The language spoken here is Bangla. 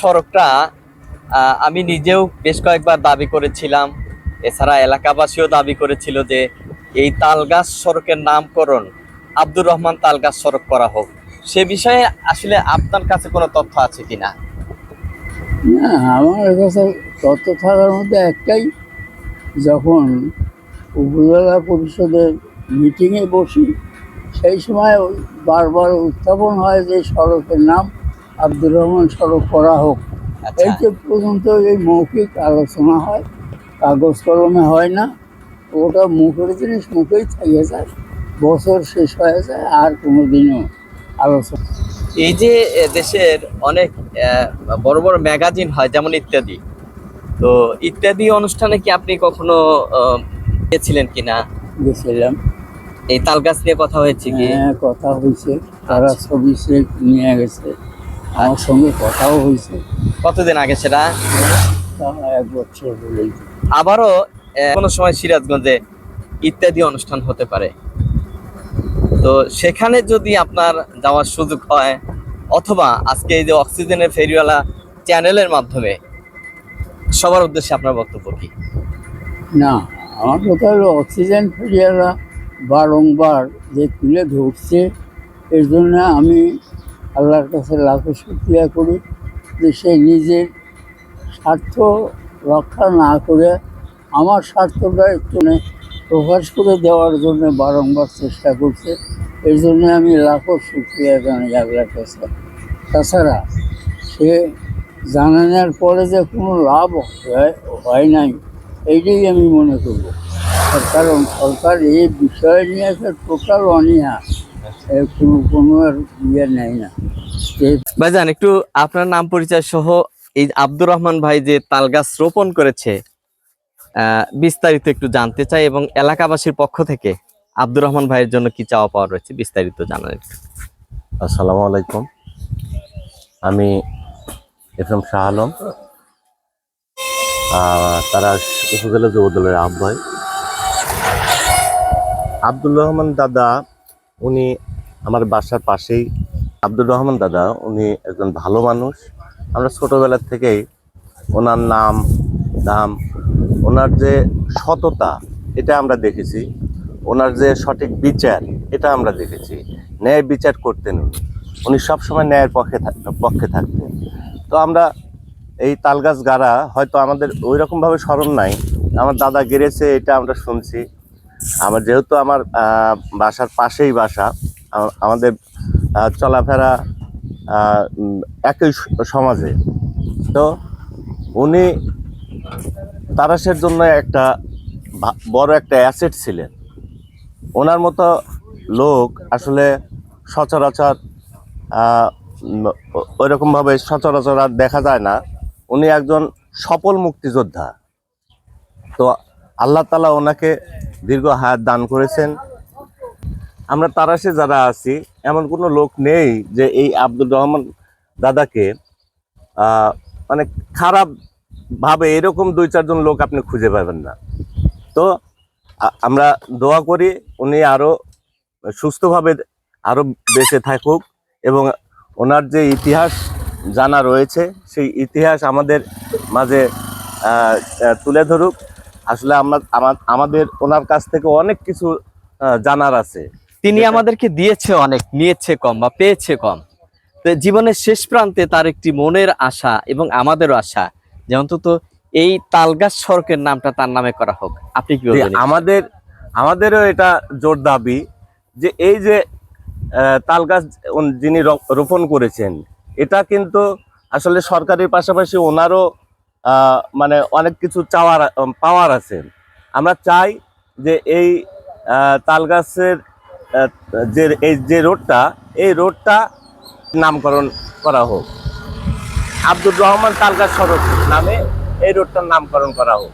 সড়কটা আমি নিজেও বেশ কয়েকবার দাবি করেছিলাম। এছাড়া এলাকাবাসীও দাবি করেছিল যে এই তালগাছ সড়কের নামকরণ আব্দুর রহমান তালগাছ সড়ক করা হোক। সে বিষয়ে আসলে আপনার কাছে কোনো তথ্য আছে কি না? আমার কাছে তথ্য থাকার মধ্যে একটাই, যখন উপজেলা পরিষদের মিটিংয়ে বসি, সেই সময় বারবার উত্থাপন হয় যে সড়কের নাম আব্দুর রহমান সড়ক করা হোক। আচ্ছা। এই যে পর্যন্ত এই মৌখিক আলোচনা হয় কাগজ কলমে হয় না ওটা মুখের জিনিস মুখেই থেকে যায় বছর শেষ হয়ে যায় আর কোনো দিনও আলোচনা। এই যে দেশের অনেক বড় বড় ম্যাগাজিন হয় যেমন ইত্যাদি তো ইত্যাদি অনুষ্ঠানে কি আপনি কখনো আহ, গিয়েছিলেন কিনা? গেছিলাম এই তালগাছ নিয়ে কথা হয়েছে কি? হ্যাঁ কথা হয়েছে। তারা আচ্ছা। ছবি সে নিয়ে গেছে। আমার সঙ্গে কথাও হয়েছে। কতদিন আগে সেটা? এক বছর বলেই আবারও কোনো সময় সিরাজগঞ্জে ইত্যাদি অনুষ্ঠান হতে পারে। তো সেখানে যদি আপনার যাওয়ার সুযোগ হয় অথবা আজকে এই যে অক্সিজেনের ফেরিওয়ালা চ্যানেলের মাধ্যমে সবার উদ্দেশ্যে আপনার বক্তব্য কি? না আমার কথা হলো অক্সিজেন ফেরিয়ারা বারংবার যে তুলে ধরছে এর জন্য আমি আল্লাহর কাছে লাখো শুক্রিয়া করি যে সে নিজের স্বার্থ রক্ষা না করে আমার স্বার্থটা একটু প্রকাশ করে দেওয়ার জন্য বারংবার চেষ্টা করছে। এর জন্য আমি লাখো শুক্রিয়া জানাই আল্লাহর কাছে। তাছাড়া সে জানানোর পরে যে কোনো লাভ হয় নাই, এইটাই আমি মনে করব। কারণ সরকার এই বিষয় নিয়ে একটা টোটাল অনীহা। ইয়ে ভাইজান, একটু আপনার নাম পরিচয় সহ এই আব্দুর রহমান ভাই যে তাল গাছ রোপণ করেছে বিস্তারিত একটু জানতে চাই এবং এলাকাবাসীর পক্ষ থেকে আব্দুর রহমান ভাইয়ের জন্য কি চাওয়া পাওয়া রয়েছে বিস্তারিত জানান। আসসালামু আলাইকুম। আমি এফ এম শাহ আলম। তারা উপজেলা যুব দলের আহ্বায়ক। আব্দুর রহমান দাদা উনি আমার বাসার পাশেই আব্দুর রহমান দাদা, উনি একজন ভালো মানুষ। আমরা ছোটোবেলার থেকেই ওনার নাম, দাম, ওনার যে সততা, এটা আমরা দেখেছি। ওনার যে সঠিক বিচার, এটা আমরা দেখেছি। ন্যায় বিচার করতেন উনি। উনি সবসময় ন্যায়ের পক্ষে পক্ষে থাকতেন। তো আমরা এই তালগাছ গাড়া, হয়তো আমাদের ওই রকমভাবে স্মরণ নাই। আমার দাদা গেড়েছে, এটা আমরা শুনছি। আমার যেহেতু আমার বাসার পাশেই বাসা আমাদের চলাফেরা একই সমাজে। তো উনি তারাশের জন্য একটা বড় একটা অ্যাসেট ছিলেন। ওনার মতো লোক আসলে সচরাচর আহ, উম, ওই রকমভাবে সচরাচর আর দেখা যায় না। উনি একজন সফল মুক্তিযোদ্ধা। তো আল্লাহ তালা ওনাকে দীর্ঘ হাত দান করেছেন। আমরা তারাশে যারা আছি, এমন কোনো লোক নেই যে এই আব্দুর রহমান দাদাকে মানে খারাপ ভাবে এরকম দুই, চারজন লোক আপনি খুঁজে পাবেন না। তো আমরা দোয়া করি উনি আরও সুস্থভাবে আরও বেঁচে থাকুক এবং ওনার যে ইতিহাস জানা রয়েছে, সেই ইতিহাস আমাদের মাঝে তুলে ধরুক। আসলে আমরা আমা- আমাদের ওনার কাছ থেকে অনেক কিছু জানার আছে। তিনি আমাদেরকে দিয়েছে অনেক নিয়েছে কম বা পেয়েছে কম। তো জীবনের শেষ প্রান্তে তার একটি মনের আশা এবং আমাদেরও আশা যে অন্তত এই তালগাছ সড়কের নামটা তার নামে করা হোক। আপনি কি আমাদের আমাদেরও এটা জোর দাবি যে এই যে আহ, তাল গাছ যিনি রোপণ করেছেন এটা কিন্তু আসলে সরকারের পাশাপাশি ওনারও মানে অনেক কিছু চাওয়ার পাওয়ার আছে। আমরা চাই যে এই তালগাছের তাল গাছের যে, এই যে রোডটা, এই রোডটা নামকরণ করা হোক। আব্দুর রহমান তালগাছ সড়ক নামে এই রোডটার নামকরণ করা হোক।